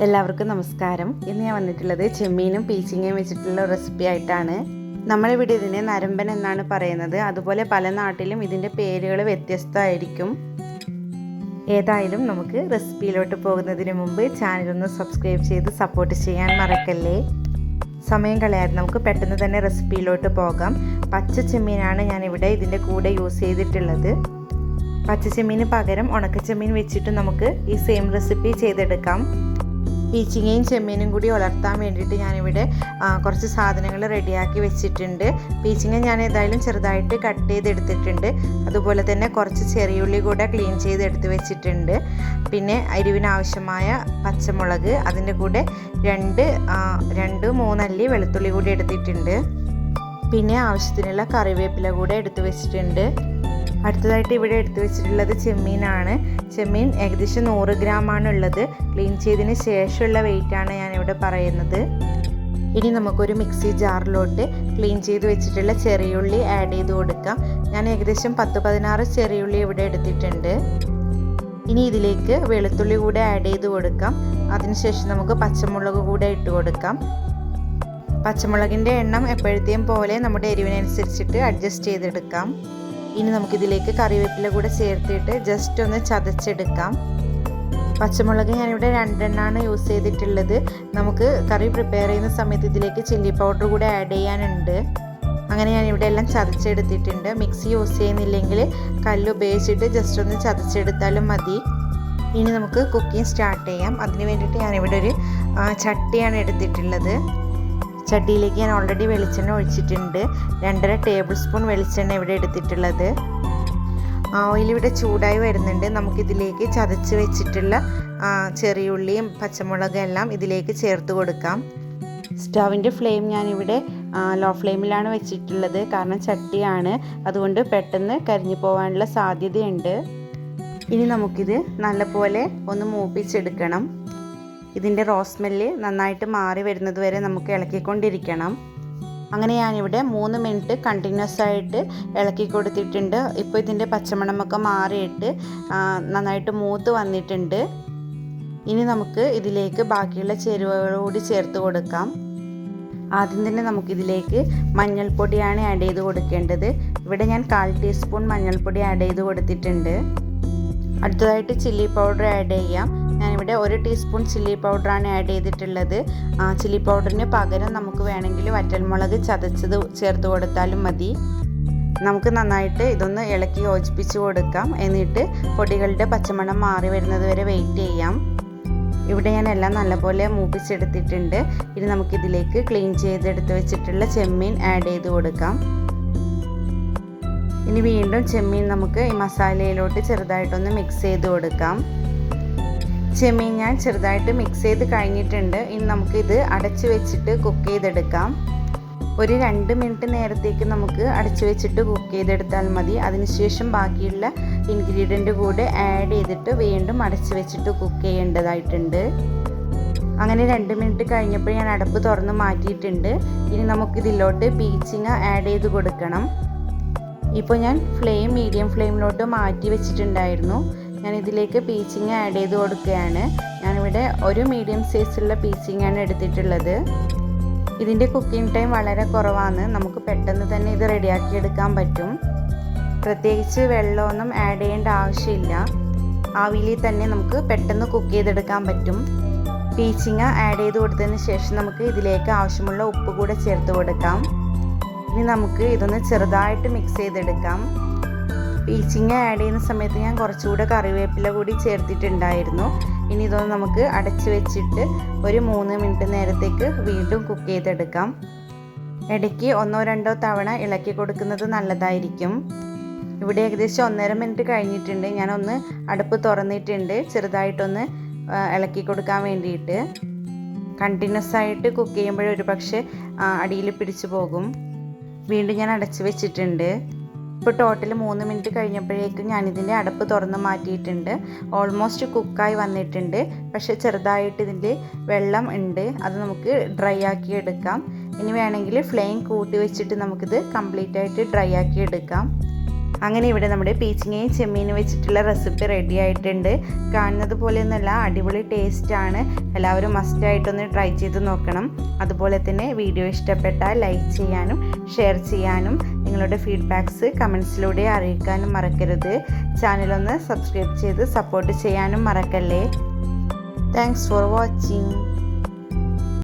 എല്ലാവർക്കും നമസ്കാരം. ഇന്ന് ഞാൻ വന്നിട്ടുള്ളത് ചെമ്മീനും പീച്ചിങ്ങയും വെച്ചിട്ടുള്ള റെസിപ്പി ആയിട്ടാണ്. നമ്മളിവിടെ ഇതിനെ നരമ്പൻ എന്നാണ് പറയുന്നത്. അതുപോലെ പല നാട്ടിലും ഇതിന്റെ പേരുകൾ വ്യത്യസ്തമായിരിക്കും. ഏതായാലും നമുക്ക് റെസിപ്പിയിലോട്ട് പോകുന്നതിന് മുമ്പ് ചാനലൊന്ന് സബ്സ്ക്രൈബ് ചെയ്ത് സപ്പോർട്ട് ചെയ്യാൻ മറക്കല്ലേ? സമയം കളയാതെ നമുക്ക് പെട്ടെന്ന് തന്നെ റെസിപ്പിയിലോട്ട് പോകാം. പച്ച ചെമ്മീനാണ് ഞാനിവിടെ ഇതിന്റെ കൂടെ യൂസ് ചെയ്തിട്ടുള്ളത്. പച്ച പച്ചച്ചെമ്മീന് പകരം ഉണക്കച്ചെമ്മീൻ വെച്ചിട്ട് നമുക്ക് ഈ സെയിം റെസിപ്പി ചെയ്തെടുക്കാം. പീച്ചിങ്ങയും ചെമ്മീനും കൂടി വളർത്താൻ വേണ്ടിയിട്ട് ഞാനിവിടെ കുറച്ച് സാധനങ്ങൾ റെഡിയാക്കി വെച്ചിട്ടുണ്ട്. പീച്ചിങ്ങ ഞാൻ ഏതായാലും ചെറുതായിട്ട് കട്ട് ചെയ്തെടുത്തിട്ടുണ്ട്. അതുപോലെ തന്നെ കുറച്ച് ചെറിയുള്ളി കൂടെ ക്ലീൻ ചെയ്തെടുത്ത് വെച്ചിട്ടുണ്ട്. പിന്നെ അരിവിനാവശ്യമായ പച്ചമുളക് അതിന്റെ കൂടെ രണ്ട് രണ്ട് മൂന്നല്ലി വെളുത്തുള്ളി കൂടി എടുത്തിട്ടുണ്ട്. പിന്നെ ആവശ്യത്തിനുള്ള കറിവേപ്പില കൂടെ എടുത്ത് വെച്ചിട്ടുണ്ട്. അടുത്തതായിട്ട് ഇവിടെ എടുത്തു വെച്ചിട്ടുള്ളത് ചെമ്മീനാണ്. ചെമ്മീൻ ഏകദേശം നൂറ് ഗ്രാമാണ് ഉള്ളത് ക്ലീൻ ചെയ്തതിന് ശേഷമുള്ള വെയിറ്റാണ് ഞാനിവിടെ പറയുന്നത്. ഇനി നമുക്കൊരു മിക്സി ജാറിലോട്ട് ക്ലീൻ ചെയ്ത് വെച്ചിട്ടുള്ള ചെറിയുള്ളി ആഡ് ചെയ്ത് കൊടുക്കാം. ഞാൻ ഏകദേശം പത്ത് പതിനാറ് ചെറിയുള്ളി ഇവിടെ എടുത്തിട്ടുണ്ട്. ഇനി ഇതിലേക്ക് വെളുത്തുള്ളി കൂടെ ആഡ് ചെയ്ത് കൊടുക്കാം. അതിനുശേഷം നമുക്ക് പച്ചമുളക് കൂടെ ഇട്ട് കൊടുക്കാം. പച്ചമുളകിന്റെ എണ്ണം എപ്പോഴത്തെയും പോലെ നമ്മുടെ എരിവിനനുസരിച്ചിട്ട് അഡ്ജസ്റ്റ് ചെയ്തെടുക്കാം. ഇനി നമുക്കിതിലേക്ക് കറിവേപ്പില കൂടെ ചേർത്തിട്ട് ജസ്റ്റ് ഒന്ന് ചതച്ചെടുക്കാം. പച്ചമുളക് ഞാനിവിടെ രണ്ടെണ്ണമാണ് യൂസ് ചെയ്തിട്ടുള്ളത്. നമുക്ക് കറി പ്രിപ്പയർ ചെയ്യുന്ന സമയത്ത് ഇതിലേക്ക് ചില്ലി പൗഡർ കൂടെ ആഡ് ചെയ്യാനുണ്ട്. അങ്ങനെ ഞാൻ ഇവിടെ എല്ലാം ചതച്ചെടുത്തിട്ടുണ്ട്. മിക്സി യൂസ് ചെയ്യുന്നില്ലെങ്കിൽ കല്ല് ഉപയോഗിച്ചിട്ട് ജസ്റ്റ് ഒന്ന് ചതച്ചെടുത്താലും മതി. ഇനി നമുക്ക് കുക്കിംഗ് സ്റ്റാർട്ട് ചെയ്യാം. അതിന് വേണ്ടിയിട്ട് ഞാനിവിടെ ഒരു ചട്ടിയാണ് എടുത്തിട്ടുള്ളത്. ചട്ടിയിലേക്ക് ഞാൻ ഓൾറെഡി വെളിച്ചെണ്ണ ഒഴിച്ചിട്ടുണ്ട്. രണ്ടര ടേബിൾ സ്പൂൺ വെളിച്ചെണ്ണ ഇവിടെ എടുത്തിട്ടുള്ളത്. ഓയിൽ ഇവിടെ ചൂടായി വരുന്നുണ്ട്. നമുക്കിതിലേക്ക് ചതച്ച് വെച്ചിട്ടുള്ള ചെറിയുള്ളിയും പച്ചമുളകും എല്ലാം ഇതിലേക്ക് ചേർത്ത് കൊടുക്കാം. സ്റ്റവിന്റെ ഫ്ലെയിം ഞാനിവിടെ ലോ ഫ്ലെയിമിലാണ് വെച്ചിട്ടുള്ളത്. കാരണം ചട്ടിയാണ്. അതുകൊണ്ട് പെട്ടെന്ന് കരിഞ്ഞു പോകാനുള്ള സാധ്യതയുണ്ട്. ഇനി നമുക്കിത് നല്ലപോലെ ഒന്ന് മൂപ്പിച്ചെടുക്കണം. ഇതിന്റെ റോസ്മെല്ല് നന്നായിട്ട് മാറി വരുന്നത് വരെ നമുക്ക് ഇളക്കിക്കൊണ്ടിരിക്കണം. അങ്ങനെ ഞാനിവിടെ മൂന്ന് മിനിറ്റ് കണ്ടിന്യൂസ് ആയിട്ട് ഇളക്കി കൊടുത്തിട്ടുണ്ട്. ഇപ്പോൾ ഇതിന്റെ പച്ചമണമൊക്കെ മാറിയിട്ട് നന്നായിട്ട് മൂത്ത് വന്നിട്ടുണ്ട്. ഇനി നമുക്ക് ഇതിലേക്ക് ബാക്കിയുള്ള ചേരുവകൾ കൂടി ചേർത്ത് കൊടുക്കാം. ആദ്യം തന്നെ നമുക്കിതിലേക്ക് മഞ്ഞൾപ്പൊടിയാണ് ആഡ് ചെയ്ത് കൊടുക്കേണ്ടത്. ഇവിടെ ഞാൻ കാൽ ടീസ്പൂൺ മഞ്ഞൾപ്പൊടി ആഡ് ചെയ്ത് കൊടുത്തിട്ടുണ്ട്. അടുത്തതായിട്ട് ചില്ലി പൗഡർ ആഡ് ചെയ്യാം. ഞാനിവിടെ ഒരു ടീസ്പൂൺ ചില്ലി പൗഡറാണ് ആഡ് ചെയ്തിട്ടുള്ളത്. ചില്ലി പൗഡറിന് പകരം നമുക്ക് വേണമെങ്കിൽ വറ്റൽമുളക് ചതച്ചത് ചേർത്ത് കൊടുത്താലും മതി. നമുക്ക് നന്നായിട്ട് ഇതൊന്ന് ഇളക്കി യോജിപ്പിച്ച് കൊടുക്കാം. എന്നിട്ട് പൊടികളുടെ പച്ചമണം മാറി വരുന്നത് വരെ വെയിറ്റ് ചെയ്യാം. ഇവിടെ ഞാൻ എല്ലാം നല്ലപോലെ മൂപ്പിച്ചെടുത്തിട്ടുണ്ട്. ഇനി നമുക്കിതിലേക്ക് ക്ലീൻ ചെയ്തെടുത്ത് വെച്ചിട്ടുള്ള ചെമ്മീൻ ആഡ് ചെയ്ത് കൊടുക്കാം. ഇനി വീണ്ടും ചെമ്മീൻ നമുക്ക് ഈ മസാലയിലോട്ട് ചെറുതായിട്ടൊന്ന് മിക്സ് ചെയ്ത് കൊടുക്കാം. ചെമ്മീൻ ഞാൻ ചെറുതായിട്ട് മിക്സ് ചെയ്ത് കഴിഞ്ഞിട്ടുണ്ട്. ഇനി നമുക്കിത് അടച്ചു വെച്ചിട്ട് കുക്ക് ചെയ്തെടുക്കാം. ഒരു രണ്ട് മിനിറ്റ് നേരത്തേക്ക് നമുക്ക് അടച്ചു വെച്ചിട്ട് കുക്ക് ചെയ്തെടുത്താൽ മതി. അതിനുശേഷം ബാക്കിയുള്ള ഇൻഗ്രീഡിയന്റ് കൂടെ ആഡ് ചെയ്തിട്ട് വീണ്ടും അടച്ചു വെച്ചിട്ട് കുക്ക് ചെയ്യേണ്ടതായിട്ടുണ്ട്. അങ്ങനെ രണ്ട് മിനിറ്റ് കഴിഞ്ഞപ്പോൾ ഞാൻ അടപ്പ് തുറന്ന് മാറ്റിയിട്ടുണ്ട്. ഇനി നമുക്കിതിലോട്ട് പീച്ചിങ്ങ ആഡ് ചെയ്ത് കൊടുക്കണം. ഇപ്പോൾ ഞാൻ ഫ്ലെയിം മീഡിയം ഫ്ലെയിമിലോട്ട് മാറ്റി വെച്ചിട്ടുണ്ടായിരുന്നു. ഞാൻ ഇതിലേക്ക് പീച്ചിങ് ആഡ് ചെയ്ത് കൊടുക്കുകയാണ്. ഞാനിവിടെ ഒരു മീഡിയം സൈസുള്ള പീച്ചിങ്ങാണ് എടുത്തിട്ടുള്ളത്. ഇതിന്റെ കുക്കിംഗ് ടൈം വളരെ കുറവാണ്. നമുക്ക് പെട്ടെന്ന് തന്നെ ഇത് റെഡിയാക്കി എടുക്കാൻ പറ്റും. പ്രത്യേകിച്ച് വെള്ളമൊന്നും ആഡ് ചെയ്യേണ്ട ആവശ്യമില്ല. ആവിയിൽ തന്നെ നമുക്ക് പെട്ടെന്ന് കുക്ക് ചെയ്തെടുക്കാൻ പറ്റും. പീച്ചിങ്ങ ആഡ് ചെയ്ത് കൊടുത്തതിന് ശേഷം നമുക്ക് ഇതിലേക്ക് ആവശ്യമുള്ള ഉപ്പ് കൂടെ ചേർത്ത് കൊടുക്കാം. ഇനി നമുക്ക് ഇതൊന്ന് ചെറുതായിട്ട് മിക്സ് ചെയ്തെടുക്കാം. പീച്ചിങ്ങ ആഡ് ചെയ്യുന്ന സമയത്ത് ഞാൻ കുറച്ചുകൂടെ കറിവേപ്പില കൂടി ചേർത്തിട്ടുണ്ടായിരുന്നു. ഇനി ഇതൊന്ന് നമുക്ക് അടച്ച് വെച്ചിട്ട് ഒരു മൂന്ന് മിനിറ്റ് നേരത്തേക്ക് വീണ്ടും കുക്ക് ചെയ്തെടുക്കാം. ഇടയ്ക്ക് ഒന്നോ രണ്ടോ തവണ ഇളക്കി കൊടുക്കുന്നത് നല്ലതായിരിക്കും. ഇവിടെ ഏകദേശം ഒന്നര മിനിറ്റ് കഴിഞ്ഞിട്ടുണ്ട്. ഞാനൊന്ന് അടുപ്പ് തുറന്നിട്ടുണ്ട്. ചെറുതായിട്ടൊന്ന് ഇളക്കി കൊടുക്കാൻ വേണ്ടിയിട്ട്. കണ്ടിന്യൂസ് ആയിട്ട് കുക്ക് ചെയ്യുമ്പോഴൊരു പക്ഷേ അടിയിൽ പിടിച്ചു പോകും. വീണ്ടും ഞാൻ അടച്ചു വെച്ചിട്ടുണ്ട്. ഇപ്പോൾ ടോട്ടൽ മൂന്ന് മിനിറ്റ് കഴിഞ്ഞപ്പോഴേക്കും ഞാനിതിന്റെ അടപ്പ് തുറന്ന് മാറ്റിയിട്ടുണ്ട്. ഓൾമോസ്റ്റ് കുക്കായി വന്നിട്ടുണ്ട്. പക്ഷേ ചെറുതായിട്ട് ഇതിന്റെ വെള്ളം ഉണ്ട്. അത് നമുക്ക് ഡ്രൈ ആക്കി എടുക്കാം. ഇനി വേണമെങ്കിൽ ഫ്ലെയിം കൂട്ടി വെച്ചിട്ട് നമുക്കിത് കംപ്ലീറ്റ് ആയിട്ട് ഡ്രൈ ആക്കി എടുക്കാം. അങ്ങനെ ഇവിടെ നമ്മുടെ പീച്ചിങ്ങയും ചെമ്മീനും വെച്ചിട്ടുള്ള റെസിപ്പി റെഡി ആയിട്ടുണ്ട്. കാണുന്നത് പോലെയൊന്നുമല്ല അടിപൊളി ടേസ്റ്റാണ് എല്ലാവരും മസ്റ്റായിട്ടൊന്ന് ട്രൈ ചെയ്ത് നോക്കണം. അതുപോലെ തന്നെ വീഡിയോ ഇഷ്ടപ്പെട്ടാൽ ലൈക്ക് ചെയ്യാനും ഷെയർ ചെയ്യാനും നിങ്ങളുടെ ഫീഡ്ബാക്ക്സ് കമൻസിലൂടെ അറിയിക്കാനും മറക്കരുത്. ചാനലൊന്ന് സബ്സ്ക്രൈബ് ചെയ്ത് സപ്പോർട്ട് ചെയ്യാനും മറക്കല്ലേ. Thanks for watching